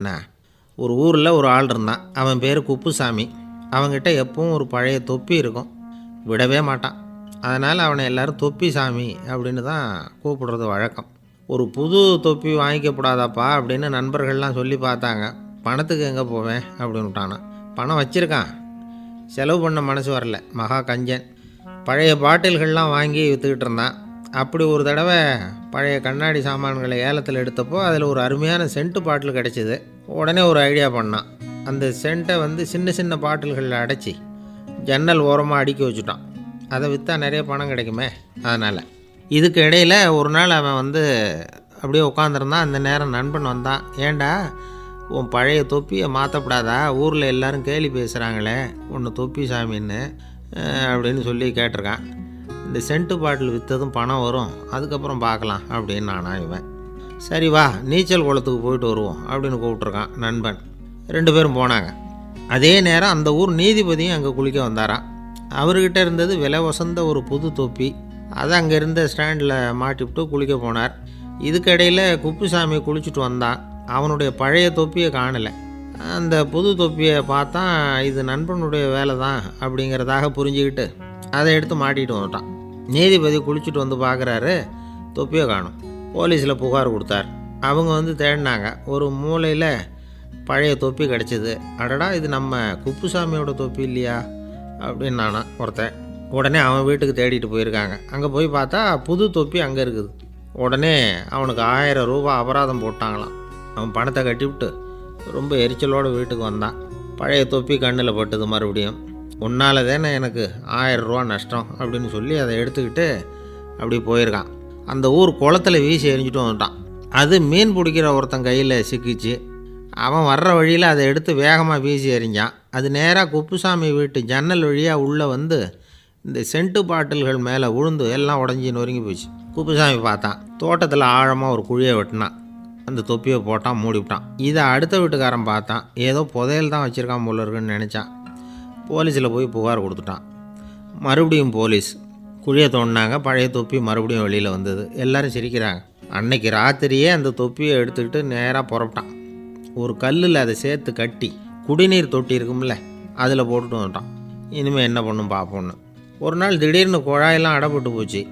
என்ன ஒரு ஊரில் ஒரு ஆள் இருந்தான். அவன் பேர் குப்புசாமி. அவன்கிட்ட எப்பவும் ஒரு பழைய தொப்பி இருக்கும். விடவே மாட்டான். அதனால் அவனை எல்லாரும் தொப்பி சாமி அப்படின்னு தான் கூப்பிடுறது வழக்கம். ஒரு புது தொப்பி வாங்கிக்கப்படாதாப்பா அப்படின்னு நண்பர்கள்லாம் சொல்லி பார்த்தாங்க. பணத்துக்கு எங்கே போவேன்? அப்படின்னு பணம் வச்சுருக்கான். செலவு பண்ண மனசு வரல. மகா கஞ்சன். பழைய பாட்டில்கள்லாம் வாங்கி விற்றுக்கிட்டு இருந்தான். அப்படி ஒரு தடவை பழைய கண்ணாடி சாமான்களை ஏலத்தில் எடுத்தப்போ அதில் ஒரு அருமையான சென்ட்டு பாட்டில் கிடச்சிது. உடனே ஒரு ஐடியா பண்ணான். அந்த சென்ட்டை வந்து சின்ன சின்ன பாட்டில்களில் அடைச்சி ஜன்னல் ஓரமாக அடுக்கி வச்சுட்டான். அதை விற்றா நிறைய பணம் கிடைக்குமே அதனால். இதுக்கு இடையில் ஒரு நாள் அவன் வந்து அப்படியே உட்காந்துருந்தான். அந்த நேரம் நண்பன் வந்தான். ஏன்டா உன் பழைய தொப்பியை மாற்றப்படாதா ஊரில் எல்லாரும் கேலி பேசுகிறாங்களே ஒன்று தொப்பி சாமின்னு அப்படின்னு சொல்லி கேட்டிருக்கான். இந்த சென்ட்டு பாட்டில் விற்றதும் பணம் வரும். அதுக்கப்புறம் பார்க்கலாம் அப்படின்னு நானா இவன் சரி வா நீச்சல் குளத்துக்கு போயிட்டு வருவோம் அப்படின்னு கூப்பிட்ருக்கான் நண்பன். ரெண்டு பேரும் போனாங்க. அதே நேரம் அந்த ஊர் நீதிபதியும் அங்கே குளிக்க வந்தாராம். அவர்கிட்ட இருந்தது விலை வசந்த ஒரு புது தொப்பி. அதை அங்கே இருந்த ஸ்டாண்டில் மாட்டிவிட்டு குளிக்க போனார். இதுக்கிடையில் குப்புசாமி குளிச்சுட்டு வந்தான். அவனுடைய பழைய தொப்பியை காணலை. அந்த புது தொப்பியை பார்த்தா இது நண்பனுடைய வேலை தான் அப்படிங்கிறதாக புரிஞ்சுக்கிட்டு அதை எடுத்து மாட்டிகிட்டு வந்துட்டான். நீதிபதி குளிச்சுட்டு வந்து பார்க்குறாரு தொப்பியை காணும். போலீஸில் புகார் கொடுத்தார். அவங்க வந்து தேடினாங்க. ஒரு மூலையில் பழைய தொப்பி கிடச்சிது. அடடா இது நம்ம குப்புசாமியோட தொப்பி இல்லையா? அப்படின்னு நானா ஒருத்தன். உடனே அவன் வீட்டுக்கு தேடிட்டு போயிருக்காங்க. அங்கே போய் பார்த்தா புது தொப்பி அங்கே இருக்குது. உடனே அவனுக்கு ஆயிரம் ரூபாய் அபராதம் போட்டாங்களாம். அவன் பணத்தை கட்டிவிட்டு ரொம்ப எரிச்சலோடு வீட்டுக்கு வந்தான். பழைய தொப்பி கண்ணில் பட்டுது மறுபடியும். உன்னால் தானே எனக்கு ஆயிரம் நஷ்டம் அப்படின்னு சொல்லி அதை எடுத்துக்கிட்டு அப்படி போயிருக்கான். அந்த ஊர் குளத்துல வீசி எரிஞ்சிட்டு வந்துட்டான். அது மீன் பிடிக்கிற ஒருத்தன் கையில் சிக்கிச்சு. அவன் வர்ற வழியில் அதை எடுத்து வேகமாக வீசி எறிஞ்சான். அது நேராக குப்புசாமி வீட்டு ஜன்னல் வழியாக உள்ளே வந்து இந்த சென்ட்டு பாட்டில்கள் மேலே விழுந்து எல்லாம் உடஞ்சி நொறுங்கி போச்சு. குப்புசாமி பார்த்தான். தோட்டத்தில் ஆழமாக ஒரு குழியை வெட்டினான். அந்த தொப்பியை போட்டான் மூடிவிட்டான். இதை அடுத்த வீட்டுக்காரன் பார்த்தான். ஏதோ புதையல் தான் வச்சுருக்கான் போல இருக்குன்னு நினச்சான். போலீஸில் போய் புகார் கொடுத்துட்டான். மறுபடியும் போலீஸ் குழியை தோண்டினாங்க. பழைய தொப்பி மறுபடியும் வெளியில் வந்தது. எல்லாரும் சிரிக்கிறாங்க. அன்னைக்கு ராத்திரியே அந்த தொப்பியை எடுத்துக்கிட்டு நேராக புறப்பட்டான். ஒரு கல்லில் அதை சேர்த்து கட்டி குடிநீர் தொட்டி இருக்கும்ல அதில் போட்டுட்டு வந்துட்டான். இனிமேல் என்ன பண்ணும் பார்ப்போன்னு. ஒரு நாள் திடீர்னு குழாயெல்லாம் அடப்பட்டு போச்சு.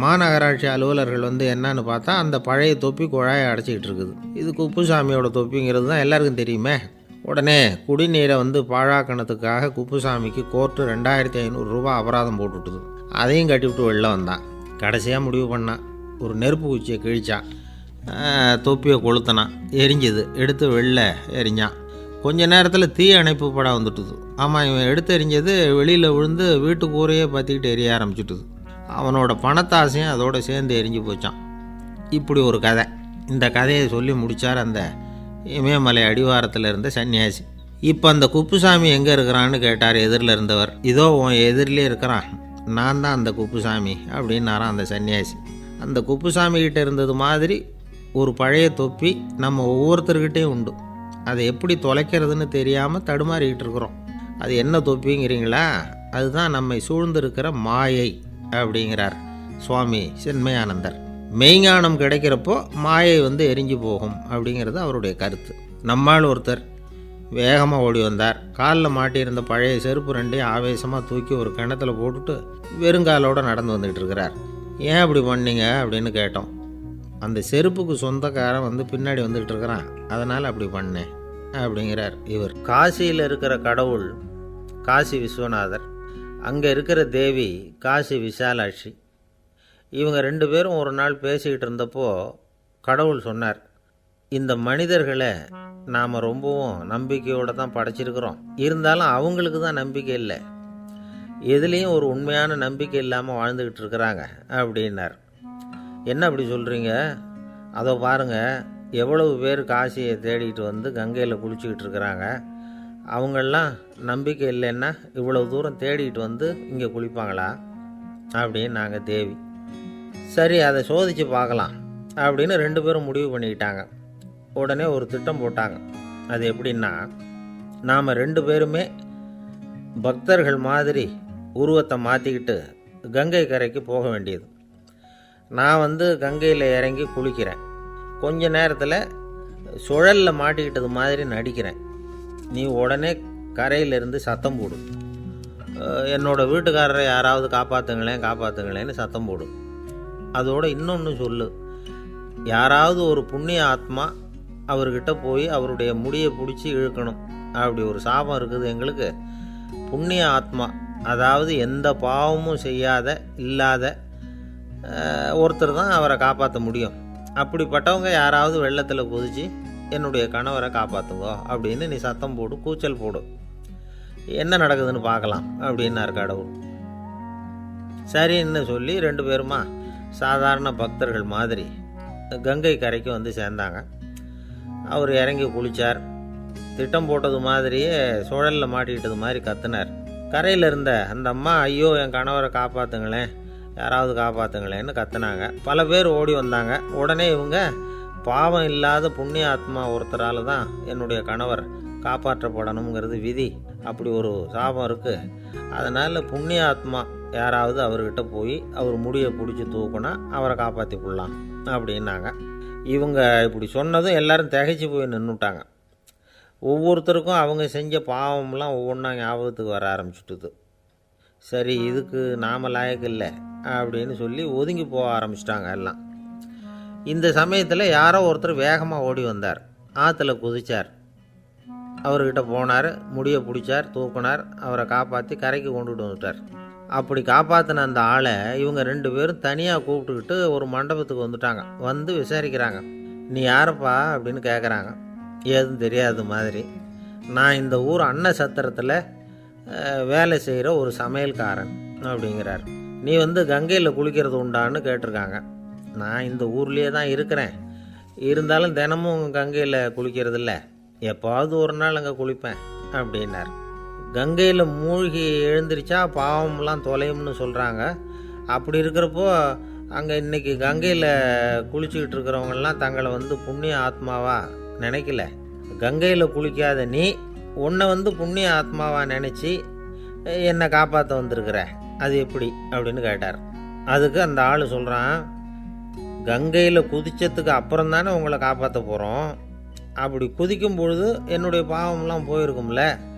மாநகராட்சி அலுவலர்கள் வந்து என்னன்னு பார்த்தா அந்த பழைய தொப்பி குழாயை அடைச்சிக்கிட்டு இருக்குது. இது குப்புசாமியோட தொப்பிங்கிறது தான் எல்லாருக்கும் தெரியுமே. உடனே குடிநீரை வந்து பாழாக்கணத்துக்காக குப்புசாமிக்கு கோர்ட்டு ரெண்டாயிரத்தி ஐநூறுரூவா அபராதம் போட்டுவிட்டுது. அதையும் கட்டிவிட்டு வெளில வந்தான். கடைசியாக முடிவு பண்ணான் ஒரு நெருப்பு குச்சியை கிழிச்சான் தொப்பியை கொளுத்தினான் எரிஞ்சுது. எடுத்து வெளில எரிஞ்சான் கொஞ்ச நேரத்தில் தீ அணைப்பு படம் வந்துட்டுது. ஆமாம் இவன் எடுத்து எரிஞ்சது வெளியில் விழுந்து வீட்டு கூரையே பற்றிக்கிட்டு எரிய ஆரம்பிச்சுட்டுது. அவனோட பணத்தாசையும் அதோடு சேர்ந்து எரிஞ்சு போச்சான் இப்படி ஒரு கதை. இந்த கதையை சொல்லி முடித்தார் அந்த இமயமலை அடிவாரத்தில் இருந்த சன்னியாசி. இப்போ அந்த குப்புசாமி எங்கே இருக்கிறான்னு கேட்டார் எதிரில் இருந்தவர். இதோ உன் எதிரிலே இருக்கிறான். நான் தான் அந்த குப்புசாமி அப்படின்னாரான் அந்த சன்னியாசி. அந்த குப்புசாமி கிட்டே இருந்தது மாதிரி ஒரு பழைய தொப்பி நம்ம ஒவ்வொருத்தர்கிட்டையும் உண்டு. அதை எப்படி தொலைக்கிறதுன்னு தெரியாமல் தடுமாறிக்கிட்டு இருக்கிறோம். அது என்ன தொப்பிங்கிறீங்களா? அதுதான் நம்மை சூழ்ந்திருக்கிற மாயை அப்படிங்கிறார் சுவாமி சென்மயானந்தர். மெய்ஞானம் கிடைக்கிறப்போ மாயை வந்து எரிஞ்சு போகும் அப்படிங்கிறது அவருடைய கருத்து. நம்மால் ஒருத்தர் வேகமாக ஓடி வந்தார். காலில் மாட்டியிருந்த பழைய செருப்பு ரெண்டையும் ஆவேசமாக தூக்கி ஒரு கிணத்துல போட்டுட்டு வெறுங்காலோடு நடந்து வந்துக்கிட்டு இருக்கிறார். ஏன் அப்படி பண்ணீங்க? அப்படின்னு கேட்டோம். அந்த செருப்புக்கு சொந்தக்காரன் வந்து பின்னாடி வந்துக்கிட்டு இருக்கிறான். அதனால் அப்படி பண்ணேன் அப்படிங்கிறார் இவர். காசியில் இருக்கிற கடவுள் காசி விஸ்வநாதர். அங்கே இருக்கிற தேவி காசி விசாலாட்சி. இவங்க ரெண்டு பேரும் ஒரு நாள் பேசிக்கிட்டு இருந்தப்போ கடவுள் சொன்னார் இந்த மனிதர்களை நாம் ரொம்பவும் நம்பிக்கையோடு தான் படைச்சிருக்கிறோம். இருந்தாலும் அவங்களுக்கு தான் நம்பிக்கை இல்லை. எதுலேயும் ஒரு உண்மையான நம்பிக்கை இல்லாமல் வாழ்ந்துக்கிட்டு இருக்கிறாங்க அப்படின்னார். என்ன அப்படி சொல்கிறீங்க அதை பாருங்கள் எவ்வளவு பேர் காசியை தேடிட்டு வந்து கங்கையில் குளிச்சுக்கிட்டு இருக்கிறாங்க. அவங்கெல்லாம் நம்பிக்கை இல்லைன்னா இவ்வளோ தூரம் தேடிட்டு வந்து இங்கே குளிப்பாங்களா? அப்படின்னு நாங்கள் தேவி. சரி அதை சோதித்து பார்க்கலாம் அப்படின்னு ரெண்டு பேரும் முடிவு பண்ணிக்கிட்டாங்க. உடனே ஒரு திட்டம் போட்டாங்க. அது எப்படின்னா நாம் ரெண்டு பேருமே பக்தர்கள் மாதிரி உருவத்தை மாற்றிக்கிட்டு கங்கை கரைக்கு போக வேண்டியது. நான் வந்து கங்கையில் இறங்கி குளிக்கிறேன். கொஞ்ச நேரத்தில் சுழலில் மாட்டிக்கிட்டது மாதிரி நடிக்கிறேன். நீ உடனே கரையிலேருந்து சத்தம் போடும் என்னோடய வீட்டுக்காரரை யாராவது காப்பாற்றுங்களேன் காப்பாற்றுங்களேன்னு சத்தம் போடும் அதோட இன்னொன்று சொல்லு. யாராவது ஒரு புண்ணிய ஆத்மா அவர்கிட்ட போய் அவருடைய முடியை பிடிச்சி இழுக்கணும். அப்படி ஒரு சாபம் இருக்குது எங்களுக்கு. புண்ணிய ஆத்மா அதாவது எந்த பாவமும் செய்யாத இல்லாத ஒருத்தர் தான் அவரை காப்பாற்ற முடியும். அப்படிப்பட்டவங்க யாராவது வெள்ளத்தில் குதிச்சு என்னுடைய கணவரை காப்பாற்றுங்கோ அப்படின்னு நீ சத்தம் போடு கூச்சல் போடு. என்ன நடக்குதுன்னு பார்க்கலாம் அப்படின்னாரு கடவுள். சரின்னு சொல்லி ரெண்டு பேருமா சாதாரண பக்தர்கள் மாதிரி கங்கை கரைக்கு வந்து சேர்ந்தாங்க. அவர் இறங்கி குளித்தார் திட்டம் போட்டது மாதிரியே சுழலில் மாட்டிக்கிட்டது மாதிரி கத்துனார். கரையில் இருந்த அந்த அம்மா ஐயோ என் கணவரை காப்பாற்றுங்களேன் யாராவது காப்பாற்றுங்களேன்னு கத்துனாங்க. பல பேர் ஓடி வந்தாங்க. உடனே இவங்க பாவம் இல்லாத புண்ணிய ஆத்மா ஒருத்தரால் தான் என்னுடைய கணவர் காப்பாற்றப்படணுங்கிறது விதி. அப்படி ஒரு சாபம் இருக்குது அதனால் புண்ணிய ஆத்மா யாராவது அவர்கிட்ட போய் அவர் முடியை பிடிச்சி தூக்குனா அவரை காப்பாற்றி கொள்ளலாம் அப்படின்னாங்க. இவங்க இப்படி சொன்னதும் எல்லாரும் திகைச்சு போய் நின்றுட்டாங்க ஒவ்வொருத்தருக்கும் அவங்க செஞ்ச பாவம்லாம் ஒவ்வொன்றா ஞாபகத்துக்கு வர ஆரம்பிச்சுட்டுது. சரி இதுக்கு நாம லாயக்கு இல்லை அப்படின்னு சொல்லி ஒதுங்கி போக ஆரம்பிச்சிட்டாங்க எல்லாம். இந்த சமயத்தில் யாரோ ஒருத்தர் வேகமாக ஓடி வந்தார். ஆற்றுல குதிச்சார். அவர்கிட்ட போனார் முடியை பிடிச்சார் தூக்குனார் அவரை காப்பாற்றி கரைக்கு கொண்டுட்டு வந்துட்டார். அப்படி காப்பாற்றின அந்த ஆளை இவங்க ரெண்டு பேரும் தனியாக கூப்பிட்டுக்கிட்டு ஒரு மண்டபத்துக்கு வந்துட்டாங்க. வந்து விசாரிக்கிறாங்க. நீ யாரப்பா? அப்படின்னு கேட்குறாங்க ஏதும் தெரியாத மாதிரி. நான் இந்த ஊர் அன்ன சத்திரத்தில் வேலை செய்கிற ஒரு சமையல்காரன் அப்படிங்கிறார். நீ வந்து கங்கையில் குளிக்கிறது உண்டான்னு கேட்டிருக்காங்க. நான் இந்த ஊர்லேயே தான் இருக்கிறேன். இருந்தாலும் தினமும் கங்கையில் குளிக்கிறது இல்லை எப்பாவது ஒரு நாள் அங்கே குளிப்பேன் அப்படின்னார். கங்கையில் மூழ்கி எழுந்திரிச்சா பாவம்லாம் தொலையும்னு சொல்கிறாங்க அப்படி இருக்கிறப்போ அங்கே இன்னைக்கு கங்கையில் குளிச்சுக்கிட்டு இருக்கிறவங்கெல்லாம் தங்களை வந்து புண்ணிய ஆத்மாவாக நினைக்கல. கங்கையில் குளிக்காத நீ உன்னை வந்து புண்ணிய ஆத்மாவாக நினச்சி என்னை காப்பாற்ற வந்திருக்கிற. அது எப்படி? அப்படின்னு கேட்டார். அதுக்கு அந்த ஆள் சொல்கிறான் கங்கையில் குதித்ததுக்கு அப்புறம் தானே உங்களை காப்பாற்ற போகிறோம் அப்படி குதிக்கும் பொழுது என்னுடைய பாவம்லாம் போயிருக்கும்ல.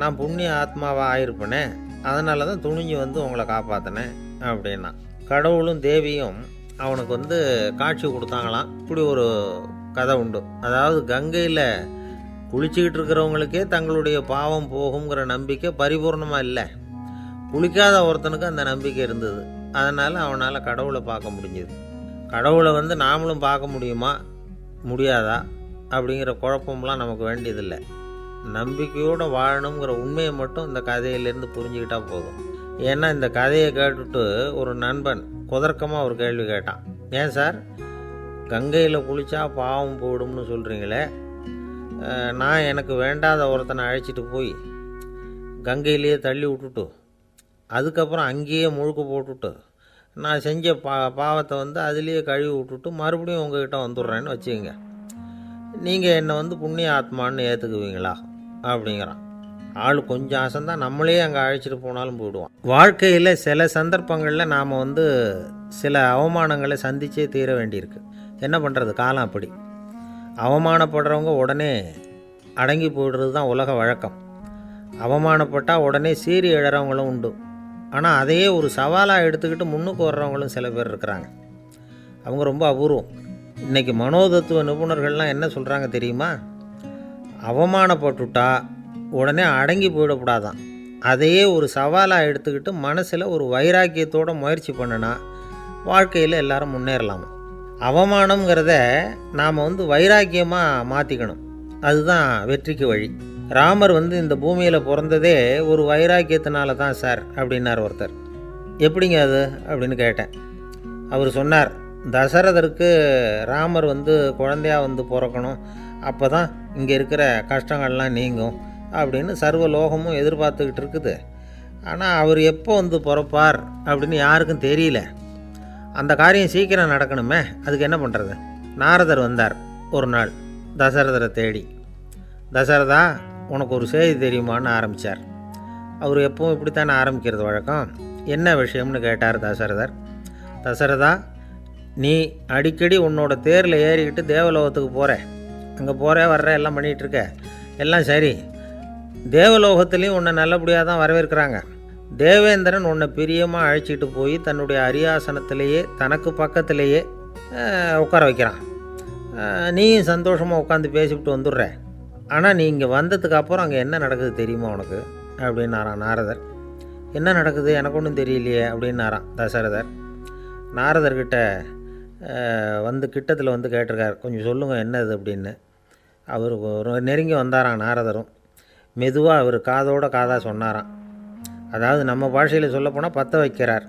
நான் புண்ணிய ஆத்மாவாக ஆயிருப்பேனே அதனால தான் துணிஞ்சு வந்து உங்களை காப்பாற்றினேன் அப்படின்னா. கடவுளும் தேவியும் அவனுக்கு வந்து காட்சி கொடுத்தாங்களாம். இப்படி ஒரு கதை உண்டு. அதாவது கங்கையில் குளிச்சுக்கிட்டு இருக்கிறவங்களுக்கே தங்களுடைய பாவம் போகுங்கிற நம்பிக்கை பரிபூர்ணமாக இல்லை. குளிக்காத ஒருத்தனுக்கு அந்த நம்பிக்கை இருந்தது. அதனால் அவனால் கடவுளை பார்க்க முடிஞ்சது. கடவுளை வந்து நாமளும் பார்க்க முடியுமா? முடியாதா? அப்படிங்கிற குழப்பம்லாம் நமக்கு வேண்டியதில்லை. நம்பிக்கையோடு வாழணுங்கிற உண்மையை மட்டும் இந்த கதையிலேருந்து புரிஞ்சுக்கிட்டால் போதும். ஏன்னா இந்த கதையை கேட்டுட்டு ஒரு நண்பன் குதர்க்கமாக ஒரு கேள்வி கேட்டான். ஏன் சார்? கங்கையில் குளித்தா பாவம் போயிடும்னு சொல்கிறீங்களே நான் எனக்கு வேண்டாத ஒருத்தனை அழைச்சிட்டு போய் கங்கையிலேயே தள்ளி விட்டுட்டு அதுக்கப்புறம் அங்கேயே முழுக்க போட்டுட்டு நான் செஞ்ச பா பாவத்தை வந்து அதுலேயே கழுவி விட்டுட்டு மறுபடியும் உங்ககிட்ட வந்துடுறேன்னு வச்சுக்கோங்க. நீங்கள் என்னை வந்து புண்ணிய ஆத்மான்னு ஏற்றுக்குவீங்களா அப்படிங்கிறான். ஆள் கொஞ்சம் ஆசைந்தான் நம்மளே அங்கே அழைச்சிட்டு போனாலும் போயிடுவான். வாழ்க்கையில் சில சந்தர்ப்பங்களில் நாம் வந்து சில அவமானங்களை சந்திச்சே தீர வேண்டியிருக்கு. என்ன பண்ணுறது காலம் அப்படி. அவமானப்படுறவங்க உடனே அடங்கி போயிடுறது தான் உலக வழக்கம். அவமானப்பட்டால் உடனே சீறி எழுறவங்களும் உண்டு. ஆனால் அதையே ஒரு சவாலாக எடுத்துக்கிட்டு முன்னுக்கு வர்றவங்களும் சில பேர் இருக்கிறாங்க. அவங்க ரொம்ப அபூர்வம். இன்றைக்கி மனோதத்துவ நிபுணர்கள்லாம் என்ன சொல்கிறாங்க தெரியுமா? அவமானப்பட்டுட்டா உடனே அடங்கி போயிடக்கூடாதான் அதையே ஒரு சவாலாக எடுத்துக்கிட்டு மனசில் ஒரு வைராக்கியத்தோட முயற்சி பண்ணினா வாழ்க்கையில் எல்லாரும் முன்னேறலாம்? அவமானங்கிறத நாம் வந்து வைராக்கியமாக மாற்றிக்கணும் அதுதான் வெற்றிக்கு வழி. ராமர் வந்து இந்த பூமியில் பிறந்ததே ஒரு வைராக்கியத்தினால தான் சார் அப்படின்னார் ஒருத்தர். எப்படிங்க அது? அப்படின்னு கேட்டேன். அவர் சொன்னார் தசரதருக்கு ராமர் வந்து குழந்தையாக வந்து பிறக்கணும். அப்போ தான் இங்கே இருக்கிற கஷ்டங்கள்லாம் நீங்கும் அப்படின்னு சர்வ லோகமும் எதிர்பார்த்துக்கிட்டு இருக்குது. ஆனால் அவர் எப்போ வந்து பிறப்பார் அப்படின்னு யாருக்கும் தெரியல. அந்த காரியம் சீக்கிரம் நடக்கணுமே அதுக்கு என்ன பண்ணுறது நாரதர் வந்தார் ஒரு நாள் தசரதரை தேடி. தசரதா உனக்கு ஒரு செய்தி தெரியுமான்னு ஆரம்பித்தார் அவர் எப்பவும் இப்படித்தானே ஆரம்பிக்கிறது வழக்கம்? என்ன விஷயம்னு கேட்டார் தசரதர். தசரதா நீ அடிக்கடி உன்னோட தேரில் ஏறிக்கிட்டு தேவலோகத்துக்கு போகிற அங்கே போகிற வர்ற எல்லாம் பண்ணிகிட்ருக்க எல்லாம் சரி. தேவலோகத்துலேயும் உன்னை நல்லபடியாக தான் வரவேற்கிறாங்க. தேவேந்திரன் உன்னை பிரியமாக அழைச்சிட்டு போய் தன்னுடைய அரியாசனத்திலேயே தனக்கு பக்கத்திலேயே உட்கார வைக்கிறான். நீயும் சந்தோஷமாக உட்காந்து பேசிவிட்டு வந்துடுற. ஆனால் நீ இங்கே வந்ததுக்கு அப்புறம் அங்கே என்ன நடக்குது தெரியுமா உனக்கு? அப்படின்னாரான் நாரதர். என்ன நடக்குது? எனக்கு ஒன்றும் தெரியலையே அப்படின்னாரான் தசரதர். நாரதர்கிட்ட வந்து கிட்டத்தில் வந்து கேட்டிருக்கார். கொஞ்சம் சொல்லுங்கள் என்னது அப்படின்னு. அவர் ஒரு நெருங்கி வந்தாராம் நாரதரும். மெதுவாக அவர் காதோட காதாக சொன்னாராம். அதாவது நம்ம பாஷையில் சொல்லப்போனால் பற்ற வைக்கிறார்.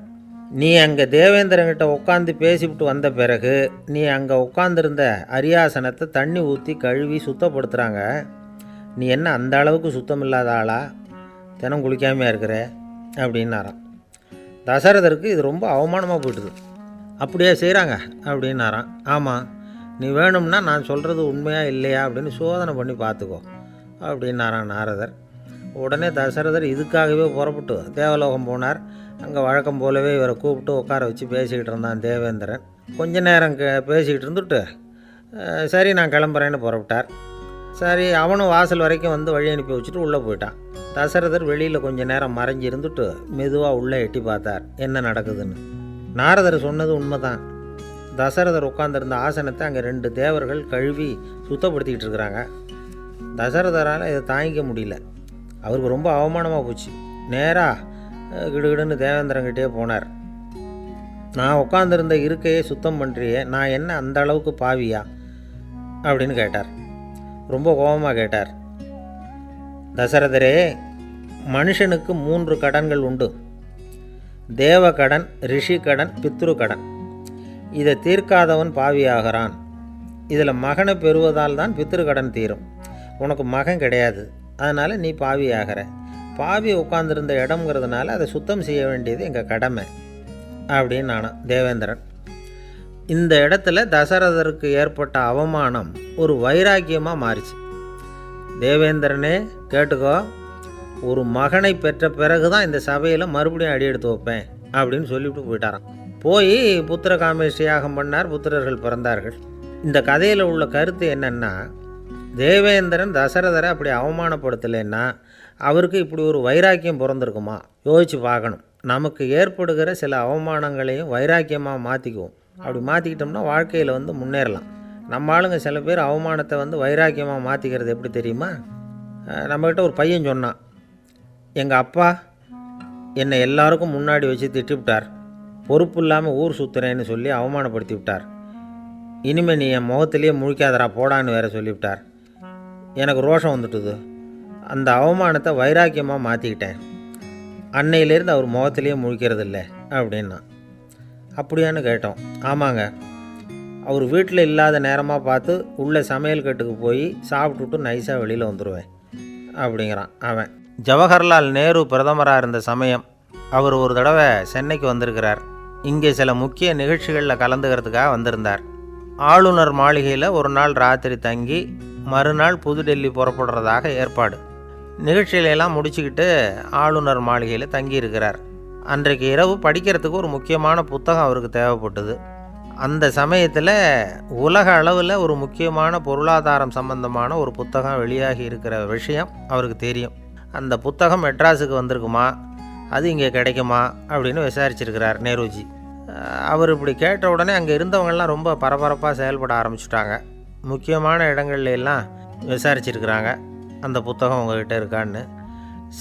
நீ அங்கே தேவேந்திரங்கிட்ட உட்காந்து பேசிவிட்டு வந்த பிறகு நீ அங்கே உட்காந்துருந்த அரியாசனத்தை தண்ணி ஊற்றி கழுவி சுத்தப்படுத்துகிறாங்க நீ என்ன அந்த அளவுக்கு சுத்தம் இல்லாத ஆளா? தினம் குளிக்காமையாக இருக்கிற? அப்படின்னாராம். தசரதருக்கு இது ரொம்ப அவமானமாக போயிட்டுது. அப்படியே செய்கிறாங்க அப்படின்னாராம். ஆமாம் நீ வேணும்னா நான் சொல்கிறது உண்மையா இல்லையா அப்படின்னு சோதனை பண்ணி பார்த்துக்கோ அப்படின்னாராம் நாரதர். உடனே தசரதர் இதுக்காகவே புறப்பட்டு தேவலோகம் போனார். அங்கே வழக்கம் போலவே இவரை கூப்பிட்டு உட்கார வச்சு பேசிக்கிட்டு இருந்தான் தேவேந்திரன். கொஞ்ச நேரம் பேசிக்கிட்டு இருந்துட்டு சரி நான் கிளம்புறேன்னு புறப்பட்டார். சரி அவனும் வாசல் வரைக்கும் வந்து வழி அனுப்பி வச்சுட்டு உள்ளே போயிட்டான். தசரதர் வெளியில் கொஞ்ச நேரம் மறைஞ்சு இருந்துட்டு மெதுவாக உள்ளே எட்டி பார்த்தார். என்ன நடக்குதுன்னு. நாரதர் சொன்னது உண்மைதான். தசரதர் உட்காந்துருந்த ஆசனத்தை அங்கே ரெண்டு தேவர்கள் கழுவி சுத்தப்படுத்திக்கிட்டு இருக்கிறாங்க. தசரதரால் இதை தாங்கிக்க முடியல. அவருக்கு ரொம்ப அவமானமாக போச்சு. நேராக கிடுகிடுன்னு தேவேந்திரங்கிட்டே போனார். நான் உட்காந்துருந்த இருக்கையை சுத்தம் பண்ணுறியே நான் என்ன அந்த அளவுக்கு பாவியா? அப்படின்னு கேட்டார். ரொம்ப கோபமாக கேட்டார். தசரதரே மனுஷனுக்கு மூன்று கடன்கள் உண்டு. தேவ கடன் ரிஷி கடன் பித்ரு கடன் இதை தீர்க்காதவன் பாவியாகிறான். இதில் மகனை பெறுவதால் தான் பித்திருக்கடன் கடன் தீரும். உனக்கு மகன் கிடையாது. அதனால் நீ பாவியாகிற. பாவி உட்கார்ந்துருந்த இடம்ங்கிறதுனால அதை சுத்தம் செய்ய வேண்டியது எங்கள் கடமை. அப்படின்னு நானும் தேவேந்திரன். இந்த இடத்துல தசரதருக்கு ஏற்பட்ட அவமானம் ஒரு வைராக்கியமாக மாறிச்சு. தேவேந்திரனே கேட்டுக்கோ ஒரு மகனை பெற்ற பிறகு தான் இந்த சபையில் மறுபடியும் அடி எடுத்து வைப்பேன் அப்படின்னு சொல்லிவிட்டு போயிட்டாரான் போய் புத்திர காமேஷ் யாகம் பண்ணார் புத்திரர்கள் பிறந்தார்கள். இந்த கதையில் உள்ள கருத்து என்னென்னா தேவேந்திரன் தசரதரை அப்படி அவமானப்படுத்தலைன்னா அவருக்கு இப்படி ஒரு வைராக்கியம் பிறந்திருக்குமா? யோசித்து பார்க்கணும். நமக்கு ஏற்படுகிற சில அவமானங்களையும் வைராக்கியமாக மாற்றிக்குவோம் அப்படி மாற்றிக்கிட்டோம்னா வாழ்க்கையில் வந்து முன்னேறலாம். நம்ம ஆளுங்க சில பேர் அவமானத்தை வந்து வைராக்கியமாக மாற்றிக்கிறது எப்படி தெரியுமா? நம்மக்கிட்ட ஒரு பையன் சொன்னான் எங்கள் அப்பா என்னை எல்லாருக்கும் முன்னாடி வச்சு திட்டிவிட்டார். பொறுப்பு இல்லாமல் ஊர் சுற்றுறேன்னு சொல்லி அவமானப்படுத்தி விட்டார். இனிமேல் நீ என் முகத்திலேயே முழிக்காதடா போடான்னு வேற சொல்லிவிட்டார் எனக்கு ரோஷம் வந்துட்டுது. அந்த அவமானத்தை வைராக்கியமாக மாற்றிக்கிட்டேன் அன்னையிலேருந்து அவர் முகத்திலேயே முழிக்கிறது இல்லை அப்படின்னா. அப்படியான்னு கேட்டோம். ஆமாங்க. அவர் வீட்டில் இல்லாத நேரமாக பார்த்து உள்ளே சமையல் கட்டுக்கு போய் சாப்பிட்டுட்டு நைஸாக வெளியில் வந்துடுவேன் அப்படிங்கிறான் அவன். ஜவஹர்லால் நேரு பிரதமராக இருந்த சமயம் அவர் ஒரு தடவை சென்னைக்கு வந்திருக்கிறார். இங்கே சில முக்கிய நிகழ்ச்சிகளில் கலந்துக்கிறதுக்காக வந்திருந்தார். ஆளுநர் மாளிகையில் ஒரு நாள் ராத்திரி தங்கி மறுநாள் புதுடெல்லி புறப்படுறதாக ஏற்பாடு. நிகழ்ச்சியில முடிச்சுக்கிட்டு ஆளுநர் மாளிகையில் தங்கியிருக்கிறார். அன்றைக்கு இரவு படிக்கிறதுக்கு ஒரு முக்கியமான புத்தகம் அவருக்கு தேவைப்பட்டது. அந்த சமயத்தில் உலக அளவில் ஒரு முக்கியமான பொருளாதாரம் சம்பந்தமான ஒரு புத்தகம் வெளியாகி இருக்கிற விஷயம் அவருக்கு தெரியும். அந்த புத்தகம் மெட்ராஸுக்கு வந்திருக்குமா? அது இங்கே கிடைக்குமா அப்படின்னு விசாரிச்சிருக்கிறார் நேருஜி. அவர் இப்படி கேட்ட உடனே அங்கே இருந்தவங்கெல்லாம் ரொம்ப பரபரப்பாக செயல்பட ஆரம்பிச்சுட்டாங்க. முக்கியமான இடங்கள்ல எல்லாம் விசாரிச்சிருக்கிறாங்க. அந்த புத்தகம் உங்ககிட்ட இருக்கான்னு.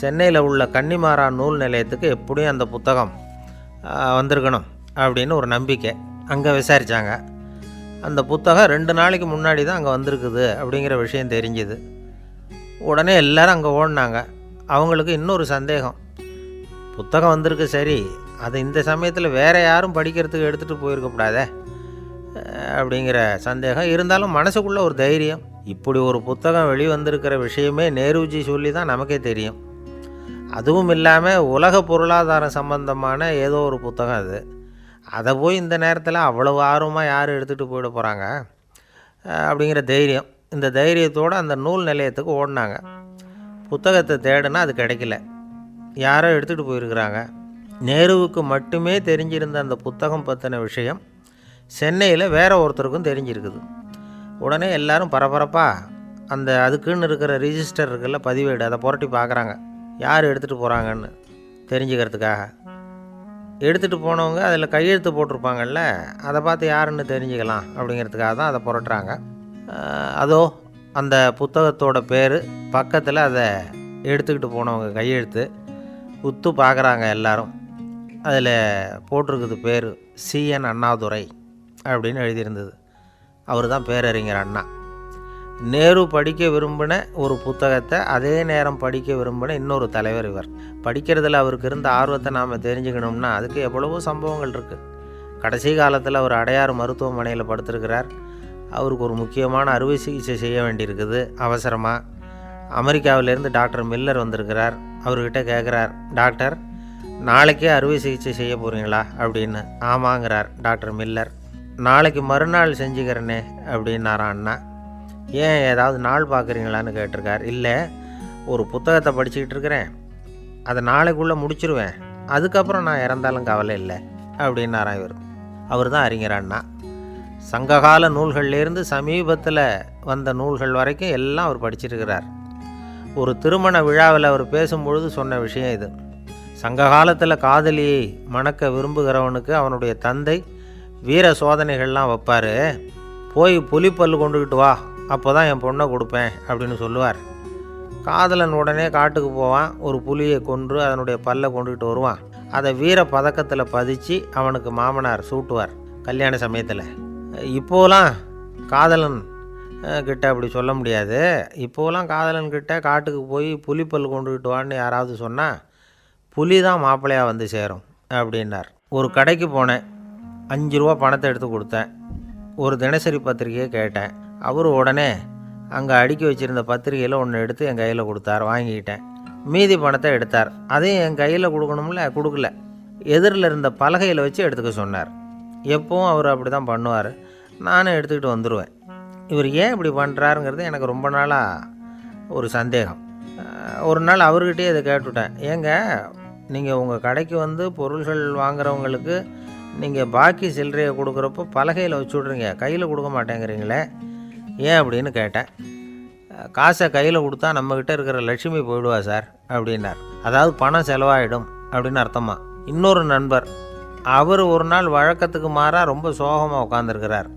சென்னையில் உள்ள கன்னிமாரா நூல் நிலையத்துக்கு எப்படியும் அந்த புத்தகம் வந்திருக்கணும் அப்படின்னு ஒரு நம்பிக்கை அங்கே விசாரித்தாங்க அந்த புத்தகம் ரெண்டு நாளைக்கு முன்னாடி தான் அங்கே வந்திருக்குது அப்படிங்கிற விஷயம் தெரிஞ்சுது. உடனே எல்லோரும் அங்கே ஓடினாங்க. அவங்களுக்கு இன்னொரு சந்தேகம். புத்தகம் வந்திருக்கு சரி. அது இந்த சமயத்தில் வேறு யாரும் படிக்கிறதுக்கு எடுத்துகிட்டு போயிருக்கக்கூடாதே அப்படிங்கிற சந்தேகம். இருந்தாலும் மனசுக்குள்ளே ஒரு தைரியம். இப்படி ஒரு புத்தகம் வெளிவந்திருக்கிற விஷயமே நேருஜி சொல்லி தான் நமக்கே தெரியும். அதுவும் இல்லாமல் உலக பொருளாதாரம் சம்பந்தமான ஏதோ ஒரு புத்தகம் அது. அதை போய் இந்த நேரத்தில் அவ்வளவு ஆர்வமாக யார் எடுத்துகிட்டு போயிட போகிறாங்க அப்படிங்கிற தைரியம். இந்த தைரியத்தோடு அந்த நூல் நிலையத்துக்கு ஓடினாங்க. புத்தகத்தை தேடினா அது கிடைக்கல. யாரோ எடுத்துகிட்டு போயிருக்கிறாங்க. நேருவுக்கு மட்டுமே தெரிஞ்சிருந்த அந்த புத்தகம் பற்றின விஷயம் சென்னையில் வேற ஒருத்தருக்கும் தெரிஞ்சிருக்குது. உடனே எல்லாரும் பரபரப்பாக அந்த அதுக்குன்னு இருக்கிற ரிஜிஸ்டர் இருக்குல்ல பதிவேடு அதை புரட்டி பார்க்குறாங்க. யார் எடுத்துகிட்டு போகிறாங்கன்னு தெரிஞ்சுக்கிறதுக்காக. எடுத்துகிட்டு போனவங்க அதில் கையெழுத்து போட்டிருப்பாங்கல்ல அதை பார்த்து யாருன்னு தெரிஞ்சுக்கலாம் அப்படிங்கிறதுக்காக தான் அதை புரட்டுறாங்க. அதோ அந்த புத்தகத்தோட பேர் பக்கத்தில் அதை எடுத்துக்கிட்டு போனவங்க கையெழுத்து. உத்து பார்க்குறாங்க எல்லாரும். அதில் போட்டிருக்குது பேர் சிஎன் அண்ணாதுரை அப்படின்னு எழுதியிருந்தது. அவர் தான் பேரறிஞர் அண்ணா. நேரு படிக்க விரும்பின ஒரு புத்தகத்தை அதே நேரம் படிக்க விரும்பின இன்னொரு தலைவர் இவர். படிக்கிறதுல அவருக்கு இருந்த ஆர்வத்தை நாம் தெரிஞ்சுக்கணும்னா அதுக்கு எவ்வளவோ சம்பவங்கள் இருக்குது கடைசி காலத்தில் அவர் அடையாறு மருத்துவமனையில் படுத்திருக்கிறார். அவருக்கு ஒரு முக்கியமான அறுவை சிகிச்சை செய்ய வேண்டியிருக்குது. அவசரமாக அமெரிக்காவிலேருந்து டாக்டர் மில்லர் வந்திருக்கிறார். அவர்கிட்ட கேட்குறார் டாக்டர் நாளைக்கே அறுவை சிகிச்சை செய்ய போகிறீங்களா அப்படின்னு. ஆமாங்கிறார் டாக்டர் மில்லர். நாளைக்கு மறுநாள் செஞ்சுக்கிறேனே அப்படின்னாரா அண்ணா. ஏன் ஏதாவது நாள் பார்க்குறீங்களான்னு கேட்டிருக்கார். இல்லை ஒரு புத்தகத்தை படிச்சுக்கிட்டு இருக்கிறேன். அதை நாளைக்குள்ளே முடிச்சிருவேன். அதுக்கப்புறம் நான் இறந்தாலும் கவலை இல்லை அப்படின்னாரா இவர். அவர் தான் அறிஞர் அண்ணா. சங்ககால நூல்கள்லேருந்து சமீபத்தில் வந்த நூல்கள் வரைக்கும் எல்லாம் அவர் படிச்சிருக்கிறார். ஒரு திருமண விழாவில் அவர் பேசும்பொழுது சொன்ன விஷயம் இது. சங்க காலத்தில் காதலியை மணக்க விரும்புகிறவனுக்கு அவனுடைய தந்தை வீர சோதனைகள்லாம் வைப்பார். போய் புலிப்பல்லு கொண்டுக்கிட்டு வா அப்போ தான் என் பொண்ணை கொடுப்பேன் அப்படின்னு சொல்லுவார். காதலன் உடனே காட்டுக்கு போவான் ஒரு புலியை கொன்று அதனுடைய பல்லை கொண்டுக்கிட்டு வருவான். அதை வீர பதக்கத்தில் பதிச்சு அவனுக்கு மாமனார் சூட்டுவார் கல்யாண சமயத்தில். இப்போலாம் காதலன் கிட்ட அப்படி சொல்ல முடியாது. இப்போலாம் காதலன்கிட்ட காட்டுக்கு போய் புலிப்பல் கொண்டுக்கிட்டு வான்னு யாராவது சொன்னால் புலி தான் மாப்பிள்ளையாக வந்து சேரும் அப்படின்னார். ஒரு கடைக்கு போனேன். அஞ்சு ரூபா பணத்தை எடுத்து கொடுத்தேன். ஒரு தினசரி பத்திரிக்கையை கேட்டேன். அவர் உடனே அங்கே அடுக்கி வச்சுருந்த பத்திரிக்கையில் ஒன்று எடுத்து என் கையில் கொடுத்தார். வாங்கிக்கிட்டேன். மீதி பணத்தை எடுத்தார். அதையும் என் கையில் கொடுக்கணும்ல? கொடுக்கல. எதிரில் இருந்த பலகையில் வச்சு எடுத்துக்க சொன்னார். எப்பவும் அவர் அப்படி தான் பண்ணுவார். நானும் எடுத்துக்கிட்டு வந்துடுவேன் இவர் ஏன் இப்படி பண்ணுறாருங்கிறது எனக்கு ரொம்ப நாளாக ஒரு சந்தேகம். ஒரு நாள் அவர்கிட்டயே இதை கேட்டுவிட்டேன் ஏங்க நீங்கள் உங்கள் கடைக்கு வந்து பொருள்கள் வாங்குறவங்களுக்கு நீங்கள் பாக்கி சில்லறையை கொடுக்குறப்போ பலகையில் வச்சு விட்றீங்க. கையில் கொடுக்க மாட்டேங்கிறீங்களே? ஏன் அப்படின்னு கேட்டேன். காசை கையில் கொடுத்தா நம்மக்கிட்ட இருக்கிற லட்சுமி போயிடுவா சார் அப்படின்னார். அதாவது பணம் செலவாயிடும் அப்படின்னு அர்த்தமா? இன்னொரு நண்பர் அவர் ஒரு நாள் வழக்கத்துக்கு மாறாக ரொம்ப சோகமாக உட்காந்துருக்கிறார்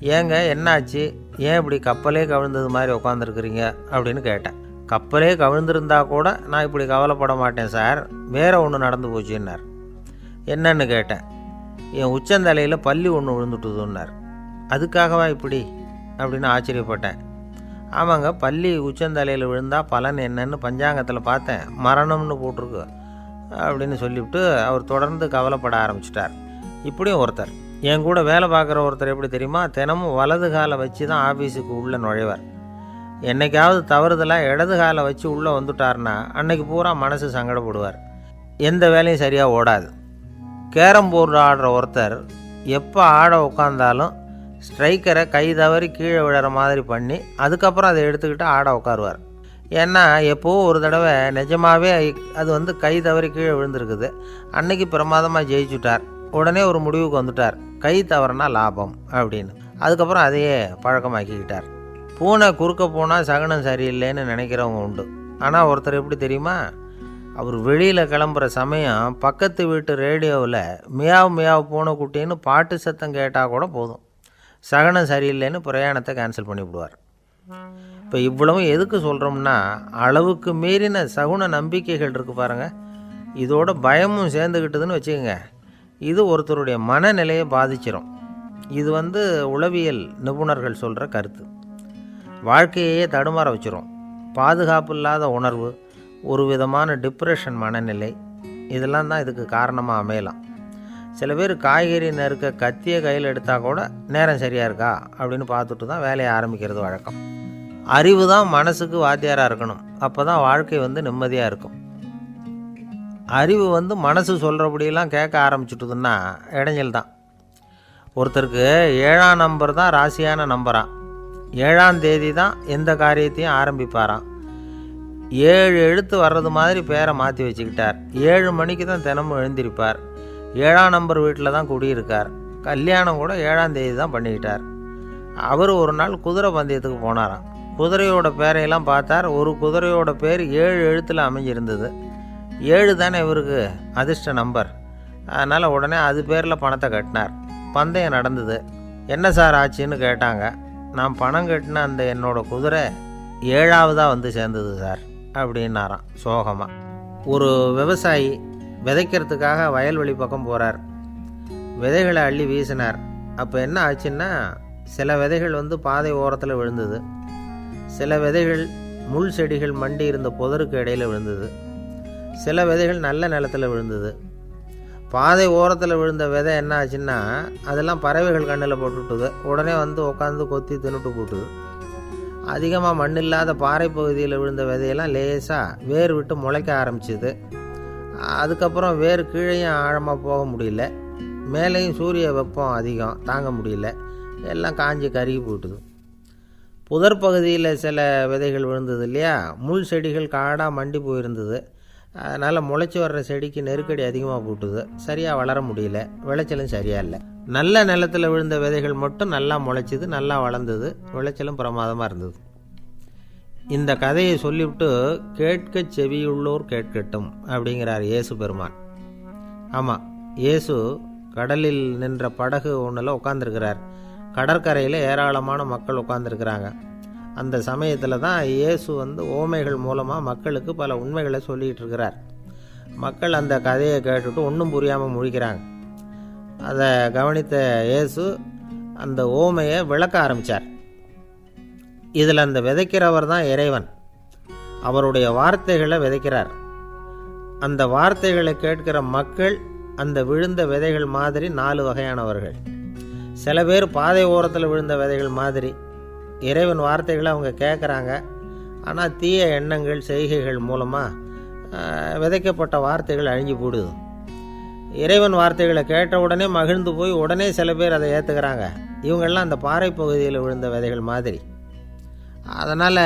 ஏங்க என்னாச்சு? ஏன் இப்படி கப்பலே கவிழ்ந்தது மாதிரி உட்காந்துருக்குறீங்க அப்படின்னு கேட்டேன். கப்பலே கவிழ்ந்திருந்தா கூட நான் இப்படி கவலைப்பட மாட்டேன் சார். வேறு ஒன்று நடந்து போச்சுன்னார். என்னன்னு கேட்டேன். என் உச்சந்தலையில் பள்ளி ஒன்று விழுந்துட்டுதுன்னார். அதுக்காகவா இப்படி? அப்படின்னு ஆச்சரியப்பட்டேன். ஆமாங்க பள்ளி உச்சந்தலையில் விழுந்தால் பலன் என்னன்னு பஞ்சாங்கத்தில் பார்த்தேன். மரணம்னு போட்டிருக்கு. அப்படின்னு சொல்லிவிட்டு அவர் தொடர்ந்து கவலைப்பட ஆரம்பிச்சிட்டார். இப்படியும் ஒருத்தர். என் கூட வேலை பார்க்குற ஒருத்தர் எப்படி தெரியுமா? தினமும் வலது காலை வச்சு தான் ஆஃபீஸுக்கு உள்ளே நுழைவார். என்னைக்காவது தவறுதலாக இடது காலை வச்சு உள்ளே வந்துட்டார்னா அன்னைக்கு பூரா மனசு சங்கடப்படுவார். எந்த வேலையும் சரியாக ஓடாது. கேரம் போர்டு ஆடுற ஒருத்தர் எப்போ ஆட உட்காந்தாலும் ஸ்ட்ரைக்கரை கை தவறி கீழே விழுற மாதிரி பண்ணி அதுக்கப்புறம் அதை எடுத்துக்கிட்டு ஆட உட்காருவார் ஏன்னா எப்போவும் ஒரு தடவை நிஜமாகவே அது வந்து கை தவறி கீழே விழுந்திருக்குது. அன்னைக்கு பிரமாதமாக ஜெயிச்சுட்டார். உடனே ஒரு முடிவுக்கு வந்துட்டார். கை தவறுனா லாபம் அப்படின்னு. அதுக்கப்புறம் அதையே பழக்கமாக்கிக்கிட்டார். பூனை குறுக்க போனால் சகனம் சரியில்லைன்னு நினைக்கிறவங்க உண்டு. ஆனால் ஒருத்தர் எப்படி தெரியுமா? அவர் வெளியில் கிளம்புற சமயம் பக்கத்து வீட்டு ரேடியோவில் மியாவ் மியாவ் பூனை குட்டின்னு பாட்டு சத்தம் கேட்டால் கூட போதும். சகனம் சரியில்லைன்னு பிரயாணத்தை கேன்சல் பண்ணிவிடுவார். இப்போ இவ்வளவும் எதுக்கு சொல்கிறோம்னா அளவுக்கு மீறின சகுன நம்பிக்கைகள் இருக்குது பாருங்கள் இதோட பயமும் சேர்ந்துக்கிட்டதுன்னு வச்சுக்கோங்க. இது ஒருத்தருடைய மனநிலையை பாதிச்சிடும் இது வந்து உளவியல் நிபுணர்கள் சொல்கிற கருத்து. வாழ்க்கையே தடுமாற வச்சிரும். பாதுகாப்பு இல்லாத உணர்வு ஒரு விதமான டிப்ரெஷன் மனநிலை இதெல்லாம் தான் இதுக்கு காரணமாக அமையலாம். சில பேர் காய்கறி நறுக்க கத்தியை கையில் எடுத்தால் கூட நேரம் சரியாக இருக்கா? அப்படின்னு பார்த்துட்டு தான் வேலையை ஆரம்பிக்கிறது வழக்கம். அறிவு தான் மனசுக்கு வாத்தியாராக இருக்கணும். அப்போ தான் வாழ்க்கை வந்து நிம்மதியாக இருக்கும். அறிவு வந்து மனசு சொல்கிறபடியெல்லாம் கேட்க ஆரம்பிச்சுட்டுதுன்னா இடைஞ்சல் தான். ஒருத்தருக்கு ஏழாம் நம்பர் தான் ராசியான நம்பரான் ஏழாம் தேதி தான் எந்த காரியத்தையும் ஆரம்பிப்பாராம். ஏழு எழுத்து வர்றது மாதிரி பேரை மாற்றி வச்சுக்கிட்டார். ஏழு மணிக்கு தான் தினமும் எழுந்திருப்பார். ஏழாம் நம்பர் வீட்டில் தான் குடியிருக்கார். கல்யாணம் கூட ஏழாம் தேதி தான் பண்ணிக்கிட்டார். அவர் ஒரு நாள் குதிரை பந்தயத்துக்கு போனாராம். குதிரையோட பேரையெல்லாம் பார்த்தார். ஒரு குதிரையோட பேர் ஏழு எழுத்தில் அமைஞ்சிருந்தது. ஏழு தானே இவருக்கு அதிர்ஷ்ட நம்பர். அதனால் உடனே அது பேரில் பணத்தை கட்டினார். பந்தயம் நடந்தது. என்ன சார் ஆச்சுன்னு கேட்டாங்க. நான் பணம் கட்டின அந்த என்னோடய குதிரை ஏழாவதாக வந்து சேர்ந்தது சார் அப்படின்னாராம் சோகமாக ஒரு விவசாயி விதைக்கிறதுக்காக வயல்வெளி பக்கம் போகிறார் விதைகளை அள்ளி வீசினார். அப்போ என்ன ஆச்சுன்னா சில விதைகள் வந்து பாதை ஓரத்தில் விழுந்தது. சில விதைகள் முள் செடிகள் மண்டி இருந்த புதருக்கு இடையில் விழுந்தது. சில விதைகள் நல்ல நிலத்தில் விழுந்தது. பாதை ஓரத்தில் விழுந்த விதை என்ன ஆச்சுன்னா அதெல்லாம் பறவைகள் கண்ணில் போட்டுட்டுது. உடனே வந்து உட்காந்து கொத்தி தின்னுட்டு போட்டுது. அதிகமாக மண் இல்லாத பாறை பகுதியில் விழுந்த விதையெல்லாம் லேசாக வேர் விட்டு முளைக்க ஆரம்பிச்சுது. அதுக்கப்புறம் வேர் கீழேயும் ஆழமாக போக முடியல. மேலேயும் சூரிய வெப்பம் அதிகம் தாங்க முடியல. எல்லாம் காஞ்சி கருகி போட்டுது. புதர் பகுதியில் சில விதைகள் விழுந்தது இல்லையா? முள் செடிகள் காடாக மண்டி போயிருந்தது. அதனால் முளைச்சி வர்ற செடிக்கு நெருக்கடி அதிகமாக போட்டுது. சரியாக வளர முடியல. விளைச்சலும் சரியாக இல்லை. நல்ல நிலத்தில் விழுந்த விதைகள் மட்டும் நல்லா முளைச்சிது நல்லா வளர்ந்தது. விளைச்சலும் பிரமாதமாக இருந்தது. இந்த கதையை சொல்லிவிட்டு கேட்க செவியுள்ளோர் கேட்கட்டும் அப்படிங்கிறார் இயேசு பெருமான். ஆமாம் இயேசு கடலில் நின்ற படகு ஒன்றில் உட்காந்துருக்கிறார் கடற்கரையில் ஏராளமான மக்கள் உட்காந்துருக்கிறாங்க அந்த சமயத்தில் தான் இயேசு வந்து ஓமைகள் மூலமாக மக்களுக்கு பல உண்மைகளை சொல்லிகிட்டு இருக்கிறார். மக்கள் அந்த கதையை கேட்டுட்டு ஒன்றும் புரியாமல் முழிக்கிறாங்க. அதை கவனித்த இயேசு அந்த ஓமையை விளக்க ஆரம்பித்தார் இதில் அந்த விதைக்கிறவர் தான் இறைவன். அவருடைய வார்த்தைகளை விதைக்கிறார். அந்த வார்த்தைகளை கேட்கிற மக்கள் அந்த விழுந்த விதைகள் மாதிரி நாலு வகையானவர்கள். சில பேர் பாதை ஓரத்தில் விழுந்த விதைகள் மாதிரி இறைவன் வார்த்தைகளை அவங்க கேட்குறாங்க ஆனால் தீய எண்ணங்கள் செய்கைகள் மூலமாக விதைக்கப்பட்ட வார்த்தைகள் அழிஞ்சு போடுது. இறைவன் வார்த்தைகளை கேட்ட உடனே மகிழ்ந்து போய் உடனே சில பேர் அதை ஏற்றுக்கிறாங்க இவங்கெல்லாம் அந்த பாறை பகுதியில் விழுந்த விதைகள் மாதிரி. அதனால்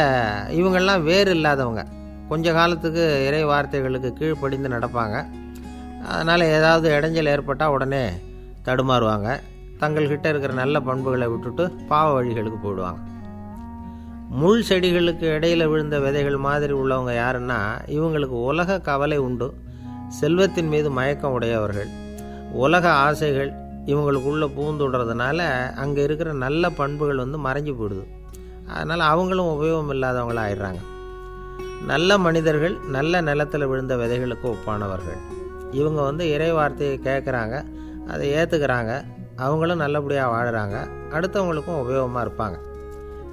இவங்கெல்லாம் வேறு இல்லாதவங்க. கொஞ்ச காலத்துக்கு இறை வார்த்தைகளுக்கு கீழ்ப்படிந்து நடப்பாங்க. அதனால் ஏதாவது இடைஞ்சல் ஏற்பட்டால் உடனே தடுமாறுவாங்க. தங்கள்கிட்ட இருக்கிற நல்ல பண்புகளை விட்டுட்டு பாவ வழிகளுக்கு போயிடுவாங்க. முள் செடிகளுக்கு இடையில் விழுந்த விதைகள் மாதிரி உள்ளவங்க யாருன்னா இவங்களுக்கு உலக கவலை உண்டு. செல்வத்தின் மீது மயக்கம் உடையவர்கள். உலக ஆசைகள் இவங்களுக்குள்ளே பூந்துடுறதுனால அங்கே இருக்கிற நல்ல பண்புகள் வந்து மறைஞ்சு போயிடுது. அதனால் அவங்களும் உபயோகம் இல்லாதவங்களாக ஆயிடுறாங்க. நல்ல மனிதர்கள் நல்ல நிலத்தில் விழுந்த விதைகளுக்கு ஒப்பானவர்கள். இவங்க வந்து இறை வார்த்தையை கேட்குறாங்க அதை ஏற்றுக்கிறாங்க அவங்களும் நல்லபடியாக வாழ்கிறாங்க அடுத்தவங்களுக்கும் உபயோகமாக இருப்பாங்க.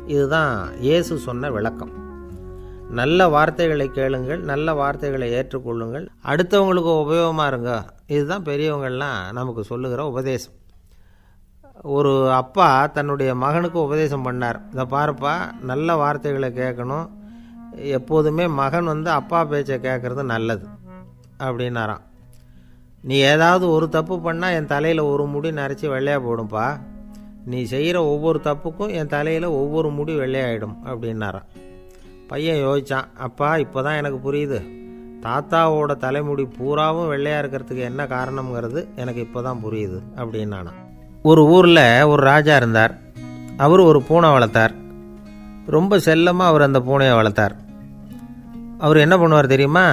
இதுதான் இயேசு சொன்ன விளக்கம். நல்ல வார்த்தைகளை கேளுங்கள் நல்ல வார்த்தைகளை ஏற்றுக்கொள்ளுங்கள். அடுத்தவங்களுக்கு உபயோகமாக இருங்க. இதுதான் பெரியவங்கள்லாம் நமக்கு சொல்லுகிற உபதேசம். ஒரு அப்பா தன்னுடைய மகனுக்கு உபதேசம் பண்ணார். இதை பாருப்பா நல்ல வார்த்தைகளை கேட்கணும். எப்போதுமே மகன் வந்து அப்பா பேச்சை கேட்குறது நல்லது அப்படின்னாராம். நீ ஏதாவது ஒரு தப்பு பண்ணால் என் தலையில் ஒரு முடி நரைச்சி வெள்ளையாக போடும்பா. நீ செய்கிற ஒவ்வொரு தப்புக்கும் என் தலையில் ஒவ்வொரு முடி வெள்ளையாயிடும் அப்படின்னாராம். பையன் யோசித்தான் அப்பா இப்போ தான் எனக்கு புரியுது. தாத்தாவோட தலைமுடி பூராவும் வெள்ளையாக இருக்கிறதுக்கு என்ன காரணம்ங்கிறது எனக்கு இப்போ தான் புரியுது அப்படின்னானான் ஒரு ஊரில் ஒரு ராஜா இருந்தார். அவர் ஒரு பூனை வளர்த்தார். ரொம்ப செல்லமாக அவர் அந்த பூனையை வளர்த்தார். அவர் என்ன பண்ணுவார் தெரியுமா?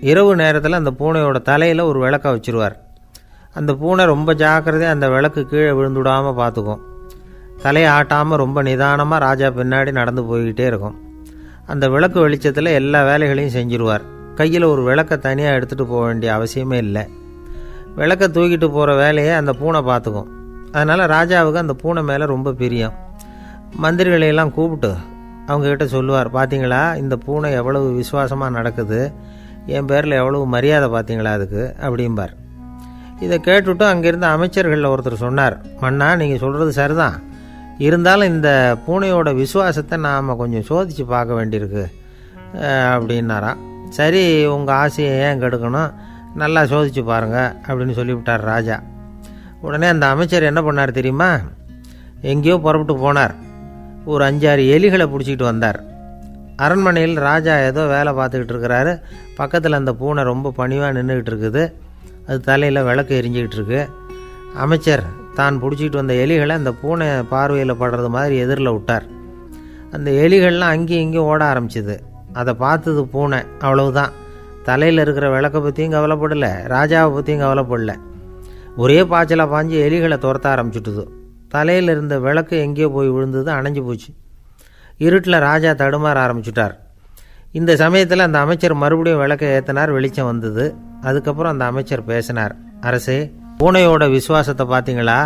இரவு நேரத்தில் அந்த பூனையோட தலையில் ஒரு விளக்க வச்சுருவார். அந்த பூனை ரொம்ப ஜாக்கிரதையாக அந்த விளக்கு கீழே விழுந்துடாமல் பார்த்துக்கும் தலையை ஆட்டாமல் ரொம்ப நிதானமாக ராஜா பின்னாடி நடந்து போய்கிட்டே இருக்கும். அந்த விளக்கு வெளிச்சத்தில் எல்லா வேலைகளையும் செஞ்சிருவார். கையில் ஒரு விளக்கை தனியாக எடுத்துகிட்டு போக வேண்டிய அவசியமே இல்லை. விளக்கை தூக்கிட்டு போகிற வேலையை அந்த பூனை பார்த்துக்கும் அதனால் ராஜாவுக்கு அந்த பூனை மேலே ரொம்ப பிரியம். மந்திரிகளையெல்லாம் கூப்பிட்டு அவங்கக்கிட்ட சொல்லுவார் பார்த்தீங்களா இந்த பூனை எவ்வளவு விசுவாசமாக நடக்குது? என் பேரில் எவ்வளவு மரியாதை பார்த்தீங்களா அதுக்கு? அப்படிம்பார். இதை கேட்டுவிட்டு அங்கேருந்து அமைச்சர்களில் ஒருத்தர் சொன்னார் மன்னா நீங்கள் சொல்கிறது சரிதான். இருந்தாலும் இந்த பூனையோட விசுவாசத்தை நாம் கொஞ்சம் சோதித்து பார்க்க வேண்டியிருக்கு அப்படின்னாராம் சரி உங்கள் ஆசையை ஏன் கெடுக்கணும்? நல்லா சோதித்து பாருங்கள் அப்படின்னு சொல்லிவிட்டார் ராஜா. உடனே அந்த அமைச்சர் என்ன பண்ணார் தெரியுமா? எங்கேயோ புறப்பட்டு போனார். ஒரு அஞ்சாறு எலிகளை பிடிச்சிக்கிட்டு வந்தார். அரண்மனையில் ராஜா ஏதோ வேலை பார்த்துக்கிட்டு இருக்கிறாரு. பக்கத்தில் அந்த பூனை ரொம்ப பணிவாக நின்றுக்கிட்டு இருக்குது. அது தலையில் விளக்கு எரிஞ்சிக்கிட்டு இருக்கு. அமைச்சர் தான் பிடிச்சிட்டு வந்த எலிகளை அந்த பூனை பார்வையில் படுறது மாதிரி எதிரில் விட்டார். அந்த எலிகள்லாம் அங்கேயும் இங்கேயும் ஓட ஆரம்பிச்சிது. அதை பார்த்தது பூனை அவ்வளவுதான். தலையில் இருக்கிற விளக்கை பற்றியும் கவலைப்படலை ராஜாவை பற்றியும் கவலைப்படல. ஒரே பாய்ச்சலாக பாஞ்சு எலிகளை துரத்த ஆரம்பிச்சுட்டுது. தலையில் இருந்த விளக்கு எங்கேயோ போய் விழுந்தது அணைஞ்சு போச்சு. இருட்டில் ராஜா தடுமாற ஆரம்பிச்சுட்டார். இந்த சமயத்தில் அந்த அமைச்சர் மறுபடியும் விளக்கை ஏற்றினார் வெளிச்சம் வந்தது. அதுக்கப்புறம் அந்த அமைச்சர் பேசினார் அரசே பூனையோட விசுவாசத்தை பார்த்தீங்களா?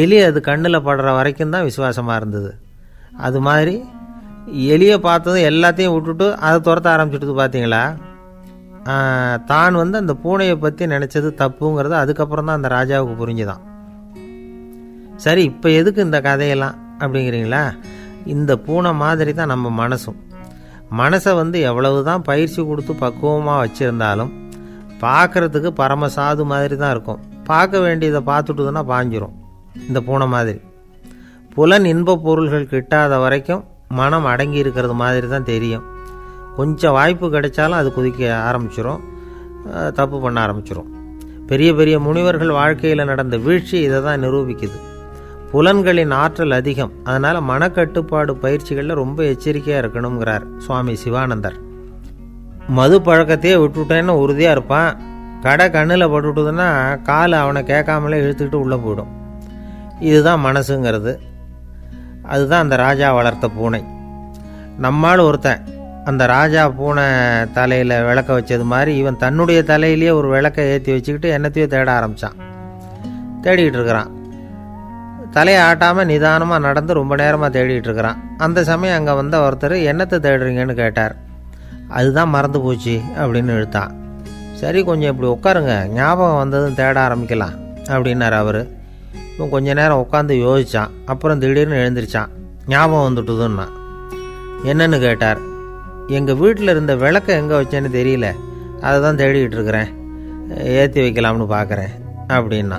எலி அது கண்ணில் படுற வரைக்கும் தான் விசுவாசமாக இருந்தது. அது மாதிரி எலியை பார்த்ததும் எல்லாத்தையும் விட்டுட்டு அதை துரத்த ஆரம்பிச்சுட்டு பார்த்தீங்களா? தான் வந்து அந்த பூனையை பற்றி நினச்சது தப்புங்கிறது அதுக்கப்புறம் தான் அந்த ராஜாவுக்கு புரிஞ்சுதான். சரி இப்போ எதுக்கு இந்த கதையெல்லாம் அப்படிங்கிறீங்களா? இந்த பூனை மாதிரி தான் நம்ம மனசும். மனசை வந்து எவ்வளவு தான் பயிற்சி கொடுத்து பக்குவமாக வச்சுருந்தாலும் பார்க்குறதுக்கு பரமசாது மாதிரி தான் இருக்கும். பார்க்க வேண்டியதை பார்த்துட்டுதுன்னா பாஞ்சிரும். இந்த பூனை மாதிரி. புலன் இன்பப் பொருள்கள் கிட்டாத வரைக்கும் மனம் அடங்கி இருக்கிறது மாதிரி தான் தெரியும். கொஞ்சம் வாய்ப்பு கிடைச்சாலும் அது குதிக்க ஆரம்பிச்சிடும் தப்பு பண்ண ஆரம்பிச்சிடும் பெரிய பெரிய முனிவர்கள் வாழ்க்கையில் நடந்த வீழ்ச்சி இதை தான் நிரூபிக்குது. புலன்களின் ஆற்றல் அதிகம். அதனால் மனக்கட்டுப்பாடு பயிற்சிகளில் ரொம்ப எச்சரிக்கையாக இருக்கணுங்கிறார் சுவாமி சிவானந்தர். மது பழக்கத்தையே விட்டுட்டேன்னு உறுதியாக இருப்பான். கடை கண்ணில் பட்டுவிட்டுதுன்னா கால் அவனை கேட்காமலே இழுத்துக்கிட்டு உள்ளே போயிடும். இதுதான் மனசுங்கிறது. அதுதான் அந்த ராஜா வளர்த்த பூனை. நம்மால் ஒருத்தன் அந்த ராஜா பூனை தலையில் விளக்க வச்சது மாதிரி இவன் தன்னுடைய தலையிலேயே ஒரு விளக்கை ஏற்றி வச்சுக்கிட்டு என்னத்தையோ தேட ஆரம்பித்தான் தேடிக்கிட்டு இருக்கிறான். தலையை ஆட்டாமல் நிதானமாக நடந்து ரொம்ப நேரமாக தேடிட்டு இருக்கிறான். அந்த சமயம் அங்கே வந்த ஒருத்தர் என்னத்தை தேடுறீங்கன்னு கேட்டார். அதுதான் மறந்து போச்சு அப்படின்னு இழுத்தான் சரி கொஞ்சம் இப்படி உட்காருங்க. ஞாபகம் வந்ததும் தேட ஆரம்பிக்கலாம் அப்படின்னார் அவர். இவன் கொஞ்ச நேரம் உட்காந்து யோசித்தான் அப்புறம் திடீர்னு எழுந்திரிச்சான் ஞாபகம் வந்துட்டுதுன்னா. என்னன்னு கேட்டார். எங்கள் வீட்டில் இருந்த விளக்கை எங்கே வச்சேன்னு தெரியல. அதை தான் தேடிக்கிட்டு இருக்கிறேன். ஏற்றி வைக்கலாம்னு பார்க்குறேன் அப்படின்னா.